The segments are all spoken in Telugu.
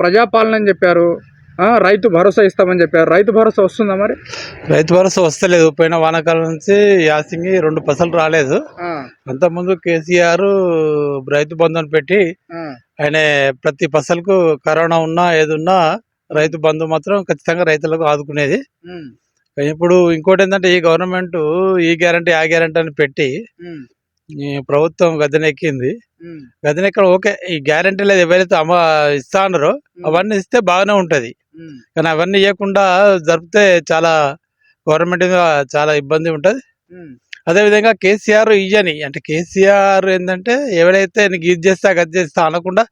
ప్రజాపాలన అని చెప్పారు. రైతు భరోసా ఇస్తామని చెప్పారు. రైతు భరోసా వస్తుందా మరి? రైతు భరోసా వస్తలేదు. పోయిన వానాకాలం నుంచి యాసింగి రెండు పసలు రాలేదు. అంతకుముందు కేసీఆర్ రైతు బంధుని పెట్టి ఆయన ప్రతి పసలకు కరోనా ఉన్నా ఏదున్నా రైతు బంధు మాత్రం ఖచ్చితంగా రైతులకు ఆదుకునేది. ఇప్పుడు ఇంకోటి ఏంటంటే ఈ గవర్నమెంట్ ఈ గ్యారంటీ ఆ గ్యారంటీ అని పెట్టి ప్రభుత్వం గద్దెనెక్కింది. గద్దెనెక్కడ ఓకే. ఈ గ్యారంటీలు ఏవైతే అమ్మ ఇస్తా అన్నారో అవన్నీ ఇస్తే బాగానే ఉంటది. కానీ అవన్నీ ఇవ్వకుండా జరిపితే చాలా గవర్నమెంట్ చాలా ఇబ్బంది ఉంటుంది. అదేవిధంగా కేసీఆర్ ఇయ్యని. అంటే కేసీఆర్ ఏంటంటే ఎవరైతే నీకు ఇది చేస్తా గది చేస్తా అనకుండా.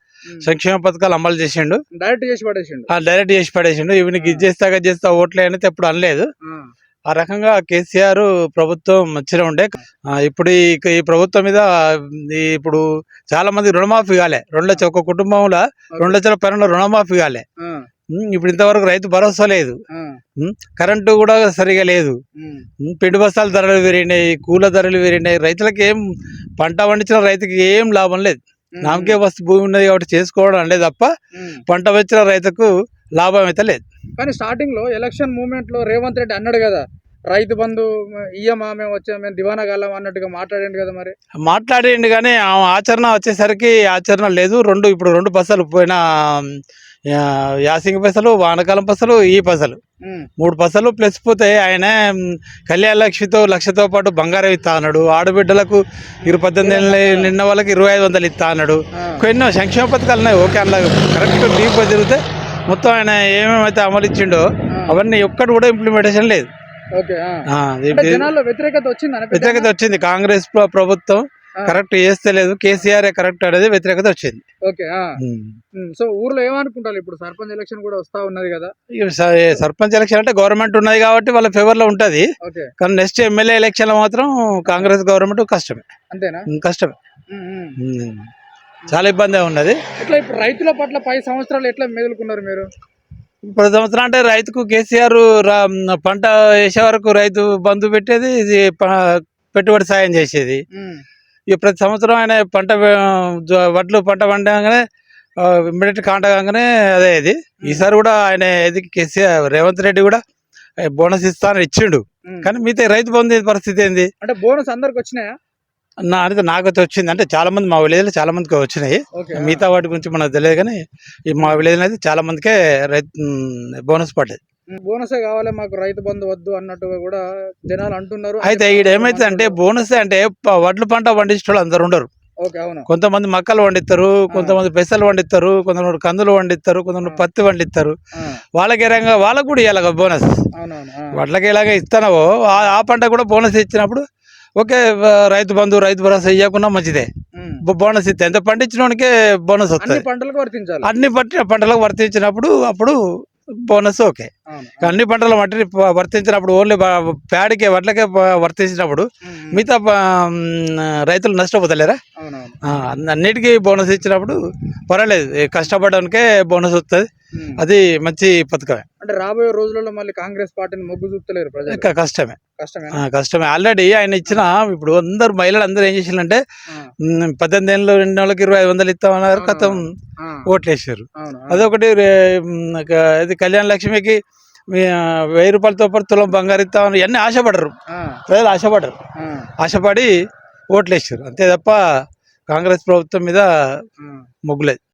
సంక్షేమ పథకాలు అమలు చేసిండు. డైరెక్ట్ చేసి పడేసిండు. డైరెక్ట్ చేసి పడేసిండు. ఇవి నీకు ఇది చేస్తా గది చేస్తా ఓట్లే అనేది ఎప్పుడు అనలేదు. ఆ, రకంగా కేసీఆర్ ప్రభుత్వం మంచిగా ఉండే. ఇప్పుడు ఈ ప్రభుత్వం మీద ఇప్పుడు చాలా మంది రుణమాఫీ కాలే. రెండు లక్షల ఒక కుటుంబంలో రెండు లక్షల పైన రుణమాఫీ కాలే. ఇప్పుడు ఇంతవరకు రైతు భరోసా లేదు. కరెంటు కూడా సరిగా లేదు. పిండి బస్తాల ధరలు పెరిగినాయి కూల ధరలు పెరిగినాయి. రైతులకు ఏం పంట పండించిన రైతుకి ఏం లాభం లేదు. నామకే వస్తు భూమి ఉన్నది కాబట్టి చేసుకోవడం అంటే తప్ప. పంట వచ్చిన రైతుకు లాభం అయితే లేదు. కానీ స్టార్టింగ్లో ఎలక్షన్ మూమెంట్లో రేవంత్ రెడ్డి అన్నాడు కదా రైతు బంధు ఇయ్యమా మేము వచ్చాం మేము దివానా గాలం అన్నట్టుగా మాట్లాడండి కదా మరి. మాట్లాడిండు కానీ ఆచరణ వచ్చేసరికి ఆచరణ లేదు. రెండు ఇప్పుడు రెండు పసలు పోయిన యాసింగి పసలు వానకాలం పసలు ఈ పసలు. మూడు పసలు ప్లస్ పోతే ఆయన కళ్యాణ లక్ష్మితో లక్షతో పాటు బంగారం ఇస్తా అన్నాడు. ఆడబిడ్డలకు ఇరు పద్దెనిమిది ఏళ్ళ నిన్న వాళ్ళకి ఇరవై ఐదు వందలు ఇస్తా అన్నాడు. ఎన్నో సంక్షేమ పథకాలు ఉన్నాయి ఓకే అందులో కరెక్ట్ డీప్ తిరిగితే మొత్తం ఆయన ఏమేమైతే అమలు ఇచ్చిండో అవన్నీ ఒక్కటి కూడా ఇంప్లిమెంటేషన్ లేదు. వ్యతిరేకత వచ్చింది కాంగ్రెస్ ప్ర- ప్రభుత్వం. కరెక్ట్ చేస్తలేదు కేసీఆర్ కరెక్ట్ అనేది వ్యతిరేకత వచ్చింది. ఓకే సో ఊర్లో ఏమనుకుంటారు? ఇప్పుడు సర్పంచ్ ఎలక్షన్ కూడా వస్తా ఉన్నది కదా. సర్పంచ్ ఎలక్షన్ అంటే గవర్నమెంట్ ఉన్నది కాబట్టి వాళ్ళ ఫేవర్లో ఉంటది కానీ నెక్స్ట్ ఎమ్మెల్యే ఎలక్షన్లో మాత్రం కాంగ్రెస్ గవర్నమెంట్ కష్టమే. అంతేనా? కష్టమే. చాలా ఇబ్బంది ఉన్నది. ఎట్లా ఇప్పుడు రైతుల పట్ల పది సంవత్సరాలు ఎట్లా మెదులుకున్నారు మీరు? ఇప్పుడు సంవత్సరం అంటే రైతుకు కేసీఆర్ పంట వేసే వరకు రైతు బంధు పెట్టేది ఇది పెట్టుబడి సాయం చేసేది. ఈ ప్రతి సంవత్సరం ఆయన పంట వడ్లు పంట పండగానే ఇమ్మీడియట్ కాంట కాగానే అదే ఇది. ఈసారి కూడా ఆయన ఇది కేసీఆర్ రేవంత్ రెడ్డి కూడా బోనస్ ఇస్తానని ఇచ్చిండు. కానీ మిగతా రైతు బంధు పరిస్థితి ఏంది? అంటే బోనస్ అందరికి వచ్చినాయా? నా అనేది నాకైతే వచ్చింది అంటే చాలా మంది మా విలేజ్లో చాలా మందికి వచ్చినాయి. మిగతా వాటి గురించి మనకు తెలియదు కానీ ఈ మా విలేజ్ అయితే చాలా మందికే రైతు బోనస్ పడ్డది. బోనసే కావాలి మాకు రైతు బంధు వద్దు అన్నట్టుగా కూడా జనాలు అంటున్నారు. అయితే ఈడ ఏమైతే అంటే బోనస్ అంటే వడ్లు పంట పండించే అందరు ఉండరు. కొంతమంది మక్కలు పండిస్తారు కొంతమంది పెసలు పండిస్తారు కొంతమంది కందులు పండిస్తారు కొంతమంది పత్తి పండిస్తారు ఆ, వాళ్ళకి రకంగా వాళ్ళకు కూడా ఇవ్వాలి బోనస్. వడ్లకి ఎలాగ ఇస్తానవో ఆ- ఆ పంట కూడా బోనస్ ఇచ్చినప్పుడు ఓకే రైతు బంధు రైతు భరోసా ఇవ్వకుండా మంచిదే. బోనస్ ఇస్తే ఎంత పండించినోనికే బోనస్ వస్తుంది. పంటలకు వర్తించాలి. అన్ని పట్టిన పంటలకు వర్తించినప్పుడు అప్పుడు బోనస్ ఓకే. అన్ని పంటల మట్టి వర్తించినప్పుడు ఓన్లీ ప్యాడికే వడ్లకే వర్తించినప్పుడు. మిగతా రైతులు నష్టపోతలేరా? అన్నిటికీ బోనస్ ఇచ్చినప్పుడు పర్వాలేదు కష్టపడడానికే బోనస్ వస్తుంది. అది మంచి పథకమే. అంటే రాబోయే రోజులలో మళ్ళీ కాంగ్రెస్ పార్టీని మొగ్గు చూపుతలేరు ప్రజలు. కష్టమే. కష్టమే. కష్టమే. ఆల్రెడీ ఆయన ఇచ్చిన ఇప్పుడు అందరు మహిళలు అందరూ ఏం చేసిందంటే పద్దెనిమిది ఏళ్ళు రెండు నెలలకు ఇరవై ఐదు వందలు ఇస్తామన్నారు కథం ఆ, ఓట్లు వేసారు అవును. ఆ. అదొకటి ఇది కళ్యాణ లక్ష్మికి వెయ్యి రూపాయలతో పాటు తులం బంగారు ఇస్తామని అన్నీ ఆశపడరు. ప్రజలు ఆశపడరు. ఆశపడి ఓట్లు వేసారు అంతే తప్ప కాంగ్రెస్ ప్రభుత్వం మీద. మొగ్గులేదు.